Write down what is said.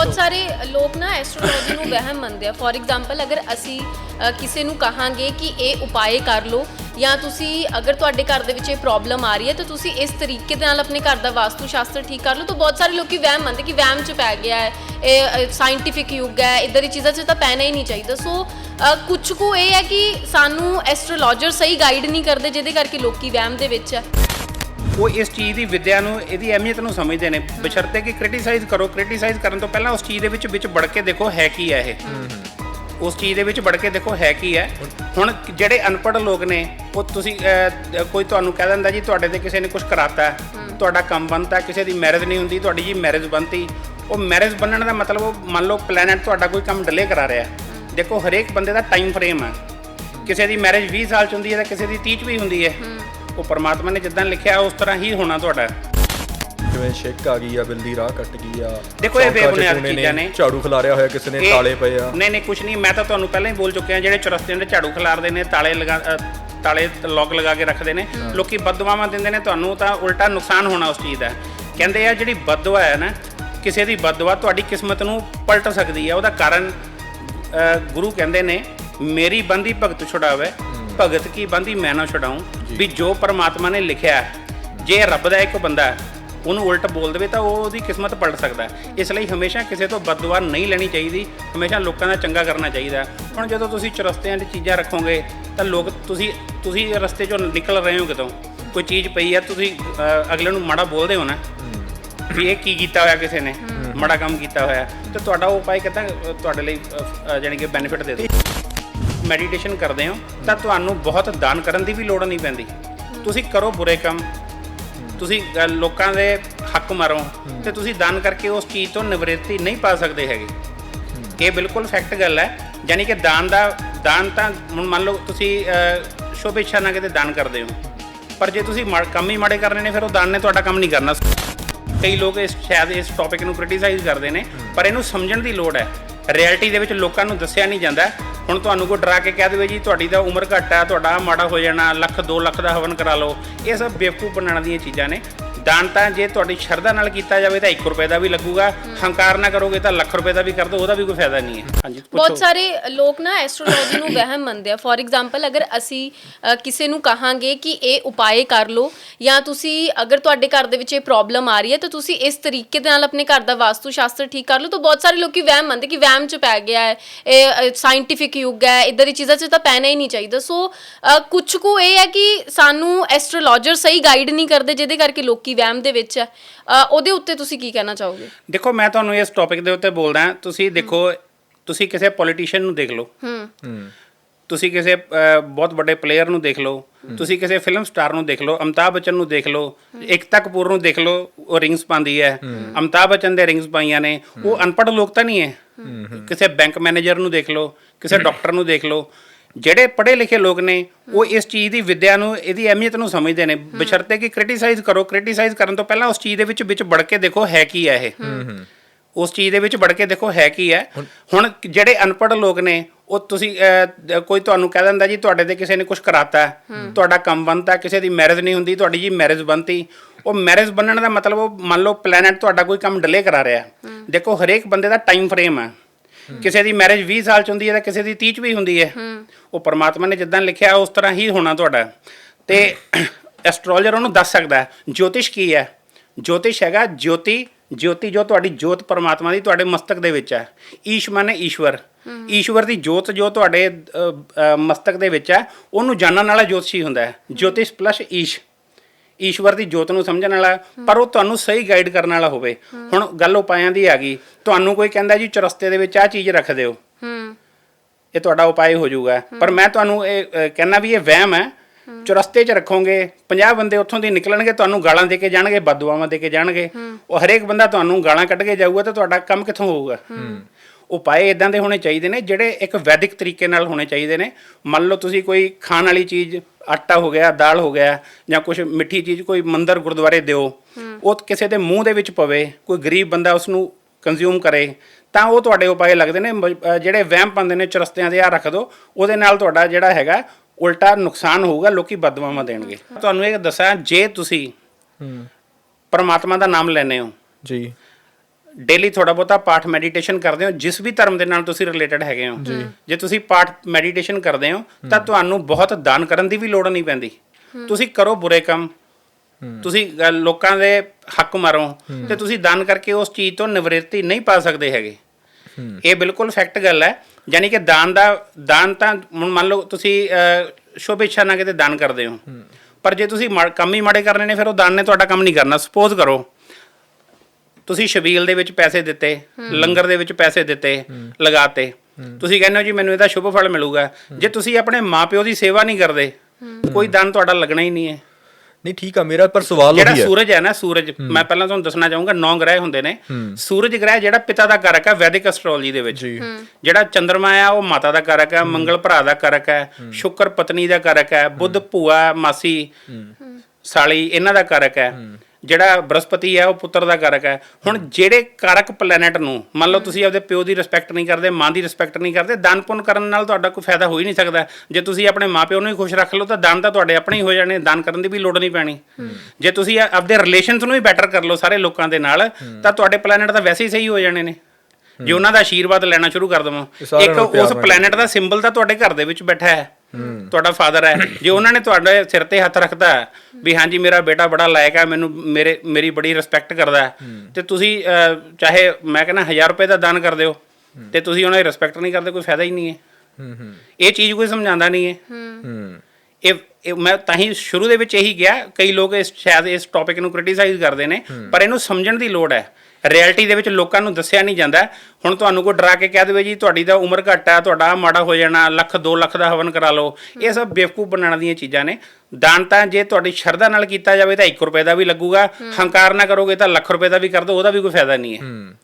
ਬਹੁਤ ਸਾਰੇ ਲੋਕ ਨਾ ਐਸਟ੍ਰੋਲੋਜੀ ਨੂੰ ਵਹਿਮ ਮੰਨਦੇ ਆ। ਫੋਰ ਐਗਜ਼ਾਮਪਲ ਅਗਰ ਅਸੀਂ ਅ, ਕਿਸੇ ਨੂੰ ਕਹਾਂਗੇ ਕਿ ਇਹ ਉਪਾਏ ਕਰ ਲਓ ਜਾਂ ਤੁਸੀਂ ਅਗਰ ਤੁਹਾਡੇ ਘਰ ਦੇ ਵਿੱਚ ਇਹ ਪ੍ਰੋਬਲਮ ਆ ਰਹੀ ਹੈ ਤਾਂ ਤੁਸੀਂ ਇਸ ਤਰੀਕੇ ਦੇ ਨਾਲ ਆਪਣੇ ਘਰ ਦਾ ਵਾਸਤੂ ਸ਼ਾਸਤਰ ਠੀਕ ਕਰ ਲਓ ਤਾਂ ਬਹੁਤ ਸਾਰੇ ਲੋਕੀ ਵਹਿਮ ਮੰਨਦੇ ਕਿ ਵਹਿਮ ਚ ਪੈ ਗਿਆ ਹੈ ਇਹ ਸਾਇੰਟੀਫਿਕ ਯੁੱਗ ਹੈ ਇਦਾਂ ਦੀ ਚੀਜ਼ਾਂ 'ਚ ਤਾਂ ਪੈਣਾ ਹੀ ਨਹੀਂ ਚਾਹੀਦਾ। ਸੋ ਅ, ਕੁਛ ਕੁ ਇਹ ਹੈ ਕਿ ਸਾਨੂੰ ਐਸਟ੍ਰੋਲੋਜਰ ਸਹੀ ਗਾਈਡ ਨਹੀਂ ਕਰਦੇ ਜਿਹਦੇ ਕਰਕੇ ਲੋਕੀ ਵਹਿਮ ਦੇ ਵਿੱਚ ਹੈ ਉਹ ਇਸ ਚੀਜ਼ ਦੀ ਵਿਦਿਆ ਨੂੰ ਇਹਦੀ ਅਹਿਮੀਅਤ ਨੂੰ ਸਮਝਦੇ ਨੇ। ਬਸ਼ਰਤੇ ਕਿ ਕ੍ਰਿਟੀਸਾਈਜ਼ ਕਰੋ। ਕ੍ਰਿਟੀਸਾਈਜ਼ ਕਰਨ ਤੋਂ ਪਹਿਲਾਂ ਉਸ ਚੀਜ਼ ਦੇ ਵਿੱਚ ਵਿੱਚ ਵੜ ਕੇ ਦੇਖੋ ਹੈ ਕੀ ਹੈ ਇਹ। ਉਸ ਚੀਜ਼ ਦੇ ਵਿੱਚ ਵੜ ਕੇ ਦੇਖੋ ਹੈ ਕੀ ਹੈ ਹੁਣ ਜਿਹੜੇ ਅਨਪੜ੍ਹ ਲੋਕ ਨੇ ਉਹ ਤੁਸੀਂ ਕੋਈ ਤੁਹਾਨੂੰ ਕਹਿ ਦਿੰਦਾ ਜੀ ਤੁਹਾਡੇ ਤੇ ਕਿਸੇ ਨੇ ਕੁਝ ਕਰਾਤਾ ਤੁਹਾਡਾ ਕੰਮ ਬਣਤਾ ਕਿਸੇ ਦੀ ਮੈਰਿਜ ਨਹੀਂ ਹੁੰਦੀ ਤੁਹਾਡੀ ਜੀ ਮੈਰਿਜ ਬਣਤੀ। ਉਹ ਮੈਰਿਜ ਬਣਨ ਦਾ ਮਤਲਬ ਉਹ ਮੰਨ ਲਓ ਪਲੈਨਟ ਤੁਹਾਡਾ ਕੋਈ ਕੰਮ ਡਿਲੇ ਕਰਾ ਰਿਹਾ। ਦੇਖੋ ਹਰੇਕ ਬੰਦੇ ਦਾ ਟਾਈਮ ਫਰੇਮ ਹੈ ਕਿਸੇ ਦੀ ਮੈਰਿਜ 20 ਸਾਲ ਚ ਹੁੰਦੀ ਹੈ ਤਾਂ ਕਿਸੇ ਦੀ 30 ਚ ਵੀ ਹੁੰਦੀ ਹੈ। ਉਹ ਪਰਮਾਤਮਾ ਨੇ ਜਿੱਦਾਂ ਲਿਖਿਆ ਉਸ ਤਰ੍ਹਾਂ ਹੀ ਹੋਣਾ ਤੁਹਾਡਾ। ਜਿਵੇਂ ਛਿੱਕ ਆ ਗਈ ਆ ਬਿੱਲੀ ਰਾਹ ਕੱਟ ਗਈ ਆ। ਦੇਖੋ ਇਹ ਬੇਬੁਨਿਆਦ ਚੀਜ਼ਾਂ ਨੇ। ਝਾੜੂ ਖਿਲਾਰਿਆ ਹੋਇਆ ਕਿਸੇ ਨੇ ਤਾਲੇ ਪਏ ਆ। ਨਹੀਂ ਨਹੀਂ ਕੁਝ ਨਹੀਂ ਮੈਂ ਤਾਂ ਤੁਹਾਨੂੰ ਪਹਿਲਾਂ ਹੀ ਬੋਲ ਚੁੱਕਿਆ ਜਿਹੜੇ ਚੁਰਸਤੇ ਦੇ ਝਾੜੂ ਖਿਲਾਰਦੇ ਨੇ ਤਾਲੇ ਲਗਾ ਤਾਲੇ ਲੋਕ ਲਗਾ ਕੇ ਰੱਖਦੇ ਨੇ। ਲੋਕੀ ਬਦਦੁਆਵਾਂ ਦਿੰਦੇ ਨੇ ਤੁਹਾਨੂੰ ਤਾਂ ਉਲਟਾ ਨੁਕਸਾਨ ਹੋਣਾ ਉਸ ਚੀਜ਼ ਦਾ। ਕਹਿੰਦੇ ਆ ਜਿਹੜੀ ਬਦਦੁਆ ਹੈ ਨਾ ਕਿਸੇ ਦੀ ਬਦਦੁਆ ਤੁਹਾਡੀ ਕਿਸਮਤ ਨੂੰ ਪਲਟ ਸਕਦੀ ਹੈ। ਉਹਦਾ ਕਾਰਨ ਗੁਰੂ ਕਹਿੰਦੇ ਨੇ ਮੇਰੀ ਬੰਦੀ ਭਗਤ ਛੁਡਾਵੇ ਭਗਤ ਕੀ ਬੰਦੀ ਮੈਂ ਨਾ ਛੁਡਾਊਂ? ਵੀ ਜੋ ਪਰਮਾਤਮਾ ਨੇ ਲਿਖਿਆ ਹੈ, ਜੇ ਰੱਬ ਦਾ ਇੱਕ ਬੰਦਾ ਹੈ, ਉਹਨੂੰ ਉਲਟ ਬੋਲ ਦੇਵੇ ਤਾਂ ਉਹ ਉਹਦੀ ਕਿਸਮਤ ਪਲਟ ਸਕਦਾ ਹੈ। ਇਸ ਲਈ ਹਮੇਸ਼ਾ ਕਿਸੇ ਤੋਂ ਬਦਦੁਆ ਨਹੀਂ ਲੈਣੀ ਚਾਹੀਦੀ ਹਮੇਸ਼ਾ ਲੋਕਾਂ ਦਾ ਚੰਗਾ ਕਰਨਾ ਚਾਹੀਦਾ ਹੁਣ ਜਦੋਂ ਤੁਸੀਂ ਚੁਰਸਤਿਆਂ 'ਚ ਚੀਜ਼ਾਂ ਰੱਖੋਗੇ ਤਾਂ ਲੋਕ ਤੁਸੀਂ ਤੁਸੀਂ ਰਸਤੇ 'ਚੋਂ ਨਿਕਲ ਰਹੇ ਹੋ ਕਿਤੋਂ? ਕੋਈ ਚੀਜ਼ ਪਈ ਹੈ ਤੁਸੀਂ ਅ, ਅਗਲੇ ਨੂੰ ਮਾੜਾ ਬੋਲਦੇ ਹੋ ਨਾ? ਵੀ ਇਹ ਕੀ ਕੀਤਾ ਹੋਇਆ ਕਿਸੇ ਨੇ? ਮਾੜਾ ਕੰਮ ਕੀਤਾ ਹੋਇਆ। ਤੇ ਤੁਹਾਡਾ ਉਹ ਉਪਾਅ ਕਿਦਾਂ ਤੁਹਾਡੇ ਲਈ ਜਾਣੀ ਕਿ ਬੈਨੀਫਿਟ ਦੇ ਦੇ ਮੈਡੀਟੇਸ਼ਨ ਕਰਦੇ ਹੋ ਤਾਂ ਤੁਹਾਨੂੰ ਬਹੁਤ ਦਾਨ ਕਰਨ ਦੀ ਵੀ ਲੋੜ ਨਹੀਂ ਪੈਂਦੀ। ਤੁਸੀਂ ਕਰੋ ਬੁਰੇ ਕੰਮ। ਤੁਸੀਂ ਲੋਕਾਂ ਦੇ ਹੱਕ ਮਾਰੋ ਤੇ ਤੁਸੀਂ ਦਾਨ ਕਰਕੇ ਉਸ ਚੀਜ਼ ਤੋਂ ਨਿਵਰੇਤੀ ਨਹੀਂ ਪਾ ਸਕਦੇ ਹੈਗੇ। ਇਹ ਬਿਲਕੁਲ ਫੈਕਟ ਗੱਲ ਹੈ। ਯਾਨੀ ਕਿ ਦਾਨ ਦਾ ਦਾਨ ਤਾਂ ਹੁਣ ਮੰਨ ਲਓ ਤੁਸੀਂ ਅ, ਸ਼ੁਭ ਇੱਛਾ ਨਾਲ ਕਿਤੇ ਦਾਨ ਕਰਦੇ ਹੋ। ਪਰ ਜੇ ਤੁਸੀਂ ਕੰਮ ਹੀ ਮਾੜੇ ਕਰਨੇ ਨੇ ਫਿਰ ਉਹ ਦਾਨ ਨੇ ਤੁਹਾਡਾ ਕੰਮ ਨਹੀਂ ਕਰਨਾ। ਕਈ ਲੋਕ ਇਸ ਸ਼ਾਇਦ ਇਸ ਟੌਪਿਕ ਨੂੰ ਕ੍ਰਿਟੀਸਾਈਜ਼ ਕਰਦੇ ਨੇ ਪਰ ਇਹਨੂੰ ਸਮਝਣ ਦੀ ਲੋੜ ਹੈ। ਰਿਐਲਿਟੀ ਦੇ ਵਿੱਚ ਲੋਕਾਂ ਨੂੰ ਦੱਸਿਆ ਨਹੀਂ ਜਾਂਦਾ। ਹੁਣ ਤੁਹਾਨੂੰ ਕੋਈ ਡਰਾ ਕੇ ਕਹਿ ਦੇਵੇ ਜੀ, ਤੁਹਾਡੀ ਤਾਂ ਉਮਰ ਘੱਟ ਹੈ ਤੁਹਾਡਾ ਮਾੜਾ ਹੋ ਜਾਣਾ, ਲੱਖ 2 ਲੱਖ ਦਾ ਹਵਨ ਕਰਾ ਲਓ। ਇਹ ਸਭ ਬੇਵਕੂਫ ਬਣਾਉਣ ਦੀਆਂ ਚੀਜ਼ਾਂ ਨੇ। ਦਾਨ ਤਾਂ ਜੇ ਤੁਹਾਡੀ ਸ਼ਰਧਾ ਨਾਲ ਕੀਤਾ ਜਾਵੇ ਤਾਂ 1 ਰੁਪਏ ਦਾ ਵੀ ਲੱਗੂਗਾ। ਹੰਕਾਰ ਨਾ ਕਰੋਗੇ ਤਾਂ ਲੱਖ ਰੁਪਏ ਦਾ ਵੀ ਕਰ ਦੋ ਉਹਦਾ ਵੀ ਕੋਈ ਫਾਇਦਾ ਨਹੀਂ ਹੈ। ਹਾਂਜੀ ਬਹੁਤ ਸਾਰੇ ਲੋਕ ਨਾ ਐਸਟ੍ਰੋਲੋਜੀ ਨੂੰ ਵਹਿਮ ਮੰਨਦੇ ਆ। ਫੋਰ ਐਗਜ਼ਾਮਪਲ ਅਗਰ ਅਸੀਂ ਅ, ਕਿਸੇ ਨੂੰ ਕਹਾਂਗੇ ਕਿ ਇਹ ਉਪਾਏ ਕਰ ਲਓ ਜਾਂ ਤੁਸੀਂ ਅਗਰ ਤੁਹਾਡੇ ਘਰ ਦੇ ਵਿੱਚ ਇਹ ਪ੍ਰੋਬਲਮ ਆ ਰਹੀ ਹੈ ਤਾਂ ਤੁਸੀਂ ਇਸ ਤਰੀਕੇ ਦੇ ਨਾਲ ਆਪਣੇ ਘਰ ਦਾ ਵਾਸਤੂ ਸ਼ਾਸਤਰ ਠੀਕ ਕਰ ਲਓ। ਤਾਂ ਬਹੁਤ ਸਾਰੇ ਲੋਕੀ ਵਹਿਮ ਮੰਨਦੇ ਕਿ ਵਹਿਮ ਚ ਪੈ ਗਿਆ ਹੈ ਇਹ ਸਾਇੰਟੀਫਿਕ ਯੁੱਗ ਹੈ ਇਦਾਂ ਦੀ ਚੀਜ਼ਾਂ 'ਚ ਤਾਂ ਪੈਣਾ ਹੀ ਨਹੀਂ ਚਾਹੀਦਾ। ਸੋ ਅ, ਕੁਛ ਕੁ ਇਹ ਹੈ ਕਿ ਸਾਨੂੰ ਐਸਟ੍ਰੋਲੋਜਰ ਸਹੀ ਗਾਈਡ ਨਹੀਂ ਕਰਦੇ ਜਿਹਦੇ ਕਰਕੇ ਲੋਕੀ ਵਹਿਮ ਦੇ ਵਿੱਚ ਹੈ। ਅ, ਉਹਦੇ ਉੱਤੇ ਤੁਸੀਂ ਕੀ ਕਹਿਣਾ ਚਾਹੋਗੇ? ਦੇਖੋ ਮੈਂ ਤੁਹਾਨੂੰ ਇਸ ਟੌਪਿਕ ਦੇ ਉੱਤੇ ਬੋਲਦਾ ਹਾਂ। ਤੁਸੀਂ ਦੇਖੋ ਤੁਸੀਂ ਕਿਸੇ ਪੋਲੀਟੀਸ਼ੀਅਨ ਨੂੰ ਦੇਖ ਲਓ। ਹੂੰ। ਤੁਸੀਂ ਕਿਸੇ ਬਹੁਤ ਵੱਡੇ ਪਲੇਅਰ ਨੂੰ ਦੇਖ ਲਓ। ਤੁਸੀਂ ਕਿਸੇ ਫਿਲਮ ਸਟਾਰ ਨੂੰ ਦੇਖ ਲਓ। ਅਮਿਤਾਭ ਬੱਚਨ ਨੂੰ ਦੇਖ ਲਓ। ਏਕਤਾ ਕਪੂਰ ਨੂੰ ਦੇਖ ਲਓ। ਉਹ ਰਿੰਗਸ ਪਾਉਂਦੀ ਹੈ। ਅਮਿਤਾਭ ਬੱਚਨ ਦੇ ਰਿੰਗਸ ਪਾਈਆਂ ਨੇ। ਉਹ ਅਨਪੜ੍ਹ ਲੋਕ ਤਾਂ ਨਹੀਂ ਹੈ। ਕਿਸੇ ਬੈਂਕ ਮੈਨੇਜਰ ਨੂੰ ਦੇਖ ਲਓ। ਕਿਸੇ ਡਾਕਟਰ ਨੂੰ ਦੇਖ ਲਓ। ਜਿਹੜੇ ਪੜ੍ਹੇ ਲਿਖੇ ਲੋਕ ਨੇ ਉਹ ਇਸ ਚੀਜ਼ ਦੀ ਵਿਦਿਆ ਨੂੰ ਇਹਦੀ ਅਹਿਮੀਅਤ ਨੂੰ ਸਮਝਦੇ ਨੇ। ਬਸ਼ਰਤੇ ਕਿ ਕ੍ਰਿਟੀਸਾਈਜ਼ ਕਰੋ ਕ੍ਰਿਟੀਸਾਈਜ਼ ਕਰਨ ਤੋਂ ਪਹਿਲਾਂ ਉਸ ਚੀਜ਼ ਦੇ ਵਿੱਚ ਵਿੱਚ ਵੜ ਕੇ ਦੇਖੋ ਹੈ ਕੀ ਹੈ ਇਹ। ਉਸ ਚੀਜ਼ ਦੇ ਵਿੱਚ ਵੜ ਕੇ ਦੇਖੋ ਹੈ ਕੀ ਹੈ। ਹੁਣ ਜਿਹੜੇ ਅਨਪੜ੍ਹ ਲੋਕ ਨੇ ਉਹ ਤੁਸੀਂ ਕੋਈ ਤੁਹਾਨੂੰ ਕਹਿ ਦਿੰਦਾ ਜੀ ਤੁਹਾਡੇ ਤੇ ਕਿਸੇ ਨੇ ਕੁਝ ਕਰਾਤਾ ਹੈ, ਤੁਹਾਡਾ ਕੰਮ ਬਣਤਾ ਕਿਸੇ ਦੀ ਮੈਰਿਜ ਨਹੀਂ ਹੁੰਦੀ ਤੁਹਾਡੀ ਜੀ ਮੈਰਿਜ ਬਣਤੀ। ਉਹ ਮੈਰਿਜ ਬਣਨ ਦਾ ਮਤਲਬ ਉਹ ਮੰਨ ਲਓ ਪਲੈਨਟ ਤੁਹਾਡਾ ਕੋਈ ਕੰਮ ਡਿਲੇ ਕਰਾ ਰਿਹਾ ਹੈ। ਦੇਖੋ ਹਰੇਕ ਬੰਦੇ ਦਾ ਟਾਈਮ ਫਰੇਮ ਹੈ। ਕਿਸੇ ਦੀ ਮੈਰਿਜ 20 ਸਾਲ ਚ ਹੁੰਦੀ ਹੈ ਤਾਂ ਕਿਸੇ ਦੀ 30 ਚ ਵੀ ਹੁੰਦੀ ਹੈ। ਉਹ ਪਰਮਾਤਮਾ ਨੇ ਜਿੱਦਾਂ ਲਿਖਿਆ ਉਸ ਤਰ੍ਹਾਂ ਹੀ ਹੋਣਾ ਤੁਹਾਡਾ। ਤੇ ਐਸਟ੍ਰੋਲੋਜਰ ਉਹਨੂੰ ਦੱਸ ਸਕਦਾ ਜੋਤਿਸ਼ ਕੀ ਹੈ? ਜੋਤਿਸ਼ ਹੈਗਾ ਜੋਤੀ ਜੋਤੀ ਜੋ ਤੁਹਾਡੀ ਜੋਤ ਪਰਮਾਤਮਾ ਦੀ ਤੁਹਾਡੇ ਮਸਤਕ ਦੇ ਵਿੱਚ ਹੈ। ਈਸ਼ ਮਾਨੇ ਈਸ਼ਵਰ। ਈਸ਼ਵਰ ਦੀ ਜੋਤ ਜੋ ਤੁਹਾਡੇ ਮਸਤਕ ਦੇ ਵਿੱਚ ਹੈ ਉਹਨੂੰ ਜਾਣਨ ਵਾਲਾ ਜੋਤਸ਼ੀ ਹੁੰਦਾ ਹੈ। ਜੋਤਿਸ਼ ਪਲੱਸ ਈਸ਼। ਈਸ਼ਵਰ ਦੀ ਜੋਤ ਨੂੰ ਸਮਝਣ ਵਾਲਾ ਪਰ ਉਹ ਤੁਹਾਨੂੰ ਸਹੀ ਗਾਈਡ ਕਰਨ ਵਾਲਾ ਹੋਵੇ। ਹੁਣ ਗੱਲ ਉਪਾਇਆਂ ਦੀ ਆ ਗਈ ਤੁਹਾਨੂੰ ਕੋਈ ਕਹਿੰਦਾ ਜੀ ਚੁਰਸਤੇ ਦੇ ਵਿੱਚ ਆਹ ਚੀਜ਼ ਰੱਖ ਦਿਓ। ਹੂੰ। ਇਹ ਤੁਹਾਡਾ ਉਪਾਅ ਹੋ ਜਾਊਗਾ। ਪਰ ਮੈਂ ਤੁਹਾਨੂੰ ਇਹ ਕਹਿਣਾ ਵੀ ਇਹ ਵਹਿਮ ਹੈ। ਚੁਰਸਤੇ 'ਚ ਰੱਖੋਗੇ 50 ਬੰਦੇ ਉੱਥੋਂ ਦੀ ਨਿਕਲਣਗੇ ਤੁਹਾਨੂੰ ਗਾਲਾਂ ਦੇ ਕੇ ਜਾਣਗੇ ਬਦਦੁਆਵਾਂ ਦੇ ਕੇ ਜਾਣਗੇ। ਉਹ ਹਰੇਕ ਬੰਦਾ ਤੁਹਾਨੂੰ ਗਾਲਾਂ ਕੱਢ ਕੇ ਜਾਊਗਾ ਤਾਂ ਤੁਹਾਡਾ ਕੰਮ ਕਿੱਥੋਂ ਹੋਊਗਾ? ਉਪਾਅ ਇਦਾਂ ਦੇ ਹੋਣੇ ਚਾਹੀਦੇ ਨੇ ਜਿਹੜੇ ਇੱਕ ਵੈਦਿਕ ਤਰੀਕੇ ਨਾਲ ਹੋਣੇ ਚਾਹੀਦੇ ਨੇ। ਮੰਨ ਲਓ ਤੁਸੀਂ ਕੋਈ ਖਾਣ ਵਾਲੀ ਚੀਜ਼ ਆਟਾ ਹੋ ਗਿਆ ਦਾਲ ਹੋ ਗਿਆ ਜਾਂ ਕੁਝ ਮਿੱਠੀ ਚੀਜ਼ ਕੋਈ ਮੰਦਰ ਗੁਰਦੁਆਰੇ ਦਿਓ ਉਹ ਕਿਸੇ ਦੇ ਮੂੰਹ ਦੇ ਵਿੱਚ ਪਵੇ ਕੋਈ ਗਰੀਬ ਬੰਦਾ ਉਸ ਨੂੰ ਕੰਜ਼ਿਊਮ ਕਰੇ ਤਾਂ ਉਹ ਤੁਹਾਡੇ ਉਪਾਏ ਲੱਗਦੇ ਨੇ। ਜਿਹੜੇ ਵਹਿਮ ਪਾਉਂਦੇ ਨੇ ਚਰਸਤਿਆਂ ਦੇ ਆ ਰੱਖ ਦਿਓ ਉਹਦੇ ਨਾਲ ਤੁਹਾਡਾ ਜਿਹੜਾ ਹੈਗਾ ਉਲਟਾ ਨੁਕਸਾਨ ਹੋਊਗਾ ਲੋਕੀ ਬਦਦੁਆਵਾਂ ਦੇਣਗੇ। ਤੁਹਾਨੂੰ ਇਹ ਦੱਸਾਂ ਜੇ ਤੁਸੀਂ ਹੂੰ। ਪਰਮਾਤਮਾ ਦਾ ਨਾਮ ਲੈਨੇ ਹੋ ਜੀ। ਡੇਲੀ ਥੋੜਾ ਬਹੁਤਾ ਪਾਠ ਮੈਡੀਟੇਸ਼ਨ ਕਰਦੇ ਹੋ ਜਿਸ ਵੀ ਧਰਮ ਦੇ ਨਾਲ ਤੁਸੀਂ ਰਿਲੇਟਡ ਹੈਗੇ ਹੋ। ਜੇ। ਤੁਸੀਂ ਪਾਠ ਮੈਡੀਟੇਸ਼ਨ ਕਰਦੇ ਹੋ ਤਾਂ ਤੁਹਾਨੂੰ ਬਹੁਤ ਦਾਨ ਕਰਨ ਦੀ ਵੀ ਲੋੜ ਨਹੀਂ ਪੈਂਦੀ। ਤੁਸੀਂ ਕਰੋ ਬੁਰੇ ਕੰਮ। ਤੁਸੀਂ ਲੋਕਾਂ ਦੇ ਹੱਕ ਮਾਰੋ। ਤੇ ਤੁਸੀਂ ਦਾਨ ਕਰਕੇ ਉਸ ਚੀਜ਼ ਤੋਂ ਨਿਵ੍ਰਿਤੀ ਨਹੀਂ ਪਾ ਸਕਦੇ ਹੈਗੇ। ਇਹ ਬਿਲਕੁਲ ਫੈਕਟ ਗੱਲ ਹੈ। ਯਾਨੀ ਕਿ ਦਾਨ ਦਾ ਦਾਨ ਤਾਂ ਮੰਨ ਲਓ ਤੁਸੀਂ ਸ਼ੁਭ ਇੱਛਾ ਨਾਲ ਕਿਤੇ ਦਾਨ ਕਰਦੇ ਹੋ। ਪਰ ਜੇ ਤੁਸੀਂ ਕੰਮ ਹੀ ਮਾੜੇ ਕਰਨੇ ਨੇ ਫਿਰ ਉਹ ਦਾਨ ਨੇ ਤੁਹਾਡਾ ਕੰਮ ਨਹੀਂ ਕਰਨਾ। ਸਪੋਜ਼ ਕਰੋ। ਤੁਸੀਂ ਸ਼ਬੀਲ ਦੇ ਵਿੱਚ ਪੈਸੇ ਦਿੱਤੇ ਲੰਗਰ ਦੇ ਵਿੱਚ ਪੈਸੇ ਦਿੱਤੇ ਲਗਾਤੇ। ਤੁਸੀਂ ਕਹਿੰਦੇ ਹੋ ਜੀ ਮੈਨੂੰ ਇਹਦਾ ਸ਼ੁਭ ਫਲ ਮਿਲੂਗਾ। ਜੇ ਤੁਸੀਂ ਆਪਣੇ ਮਾਪਿਓ ਦੀ ਸੇਵਾ ਨਹੀਂ ਕਰਦੇ ਕੋਈ ਦਾਨ ਤੁਹਾਡਾ ਲੱਗਣਾ ਹੀ ਨਹੀਂ ਹੈ। ਨਹੀਂ ਠੀਕ ਆ ਮੇਰਾ ਪਰ ਸਵਾਲ ਜਿਹੜਾ ਉਹੀ ਹੈ। ਸੂਰਜ ਹੈ ਨਾ ਸੂਰਜ ਮੈਂ ਪਹਿਲਾਂ ਤੁਹਾਨੂੰ ਦੱਸਣਾ ਚਾਹੂੰਗਾ ਨੌ ਗ੍ਰਹਿ ਹੁੰਦੇ ਨੇ। ਸੂਰਜ ਗ੍ਰਹਿ ਜਿਹੜਾ ਪਿਤਾ ਦਾ ਕਾਰਕ ਹੈ ਵੈਦਿਕ ਐਸਟ੍ਰੋਲੋਜੀ ਦੇ ਵਿੱਚ। ਜਿਹੜਾ ਚੰ드ਰਮਾ ਆ ਉਹ ਮਾਤਾ ਦਾ ਕਾਰਕ ਹੈ ਮੰਗਲ ਭਰਾ ਦਾ ਕਾਰਕ ਹੈ ਸ਼ੁੱਕਰ ਪਤਨੀ ਦਾ ਕਾਰਕ ਹੈ ਬੁੱਧ ਭੂਆ ਮਾਸੀ ਸਾਲੀ ਇਹਨਾਂ ਦਾ ਕਾਰਕ ਹੈ। ਜਿਹੜਾ ਬ੍ਰਹਸਪਤੀ ਹੈ ਉਹ ਪੁੱਤਰ ਦਾ ਕਾਰਕ ਹੈ। ਹੁਣ ਜਿਹੜੇ ਕਾਰਕ ਪਲੈਨਟ ਨੂੰ ਮੰਨ ਲਓ ਤੁਸੀਂ ਆਪਦੇ ਪਿਓ ਦੀ ਰਿਸਪੈਕਟ ਨਹੀਂ ਕਰਦੇ ਮਾਂ ਦੀ ਰਿਸਪੈਕਟ ਨਹੀਂ ਕਰਦੇ ਦਾਨ ਪੁੰਨ ਕਰਨ ਨਾਲ ਤੁਹਾਡਾ ਕੋਈ ਫਾਇਦਾ ਹੋ ਹੀ ਨਹੀਂ ਸਕਦਾ। ਜੇ ਤੁਸੀਂ ਆਪਣੇ ਮਾਪਿਓ ਨੂੰ ਹੀ ਖੁਸ਼ ਰੱਖ ਲਓ ਤਾਂ ਦਾਨ ਤਾਂ ਤੁਹਾਡੇ ਆਪਣੇ ਹੀ ਹੋ ਜਾਣੇ ਦਾਨ ਕਰਨ ਦੀ ਵੀ ਲੋੜ ਨਹੀਂ ਪੈਣੀ। ਜੇ ਤੁਸੀਂ ਆਪਦੇ ਰਿਲੇਸ਼ਨਸ ਨੂੰ ਵੀ ਬੈਟਰ ਕਰ ਲਓ ਸਾਰੇ ਲੋਕਾਂ ਦੇ ਨਾਲ ਤਾਂ ਤੁਹਾਡੇ ਪਲੈਨਟ ਤਾਂ ਵੈਸੇ ਹੀ ਸਹੀ ਹੋ ਜਾਣੇ ਨੇ। ਜੇ ਉਹਨਾਂ ਦਾ ਆਸ਼ੀਰਵਾਦ ਲੈਣਾ ਸ਼ੁਰੂ ਕਰ ਦਵਾਂ। ਇੱਕ ਉਸ ਪਲੈਨਟ ਦਾ ਸਿੰਬਲ ਤਾਂ ਤੁਹਾਡੇ ਘਰ ਦੇ ਵਿੱਚ ਬੈਠਾ ਹੈ। ਤੁਹਾਡਾ ਫਾਦਰ ਹੈ। ਜੇ ਉਹਨਾਂ ਨੇ ਤੁਹਾਡੇ ਸਿਰ ਤੇ ਹੱਥ ਰੱਖਦਾ ਵੀ ਹਾਂਜੀ ਮੇਰਾ ਬੇਟਾ ਬੜਾ ਲਾਇਕ ਹੈ ਮੈਨੂੰ ਮੇਰੇ ਮੇਰੀ ਬੜੀ ਰਿਸਪੈਕਟ ਕਰਦਾ ਹੈ ਤੇ ਤੁਸੀਂ ਚਾਹੇ ਮੈਂ ਕਹਿੰਦਾ 1000 ਰੁਪਏ ਦਾ ਦਾਨ ਕਰ ਦਿਓ ਤੇ ਤੁਸੀਂ ਉਹਨਾਂ ਦੀ ਰਿਸਪੈਕਟ ਨਹੀਂ ਕਰਦੇ ਕੋਈ ਫਾਇਦਾ ਹੀ ਨਹੀਂ ਹੈ। ਹੂੰ ਹੂੰ। ਇਹ ਚੀਜ਼ ਕੋਈ ਸਮਝਾਉਂਦਾ ਨਹੀਂ ਹੈ। ਹੂੰ। ਇਹ ਇਹ ਮੈਂ ਤਾਂ ਹੀ ਸ਼ੁਰੂ ਦੇ ਵਿੱਚ ਇਹੀ ਗਿਆ ਕਈ ਲੋਕ ਇਸ ਸ਼ਾਇਦ ਇਸ ਟੌਪਿਕ ਨੂੰ ਕ੍ਰਿਟਿਸਾਈਜ਼ ਕਰਦੇ ਨੇ ਪਰ ਇਹਨੂੰ ਸਮਝਣ ਦੀ ਲੋੜ ਹੈ। ਰਿਐਲਿਟੀ ਦੇ ਵਿੱਚ ਲੋਕਾਂ ਨੂੰ ਦੱਸਿਆ ਨਹੀਂ ਜਾਂਦਾ। ਹੁਣ ਤੁਹਾਨੂੰ ਕੋਈ ਡਰਾ ਕੇ ਕਹਿ ਦੇਵੇ ਜੀ, ਤੁਹਾਡੀ ਤਾਂ ਉਮਰ ਘੱਟ ਆ, ਤੁਹਾਡਾ ਆਹ ਮਾੜਾ ਹੋ ਜਾਣਾ, ਲੱਖ 2 ਲੱਖ ਦਾ ਹਵਨ ਕਰਾ ਲਓ। ਇਹ ਸਭ ਬੇਵਕੂਫ ਬਣਾਉਣ ਦੀਆਂ ਚੀਜ਼ਾਂ ਨੇ। ਦਾਨ ਤਾਂ ਜੇ ਤੁਹਾਡੀ ਸ਼ਰਧਾ ਨਾਲ ਕੀਤਾ ਜਾਵੇ ਤਾਂ 1 ਰੁਪਏ ਦਾ ਵੀ ਲੱਗੂਗਾ। ਹੰਕਾਰ ਨਾ ਕਰੋਗੇ ਤਾਂ ਲੱਖ ਰੁਪਏ ਦਾ ਵੀ ਕਰ ਦੋ, ਉਹਦਾ ਵੀ ਕੋਈ ਫਾਇਦਾ ਨਹੀਂ ਹੈ।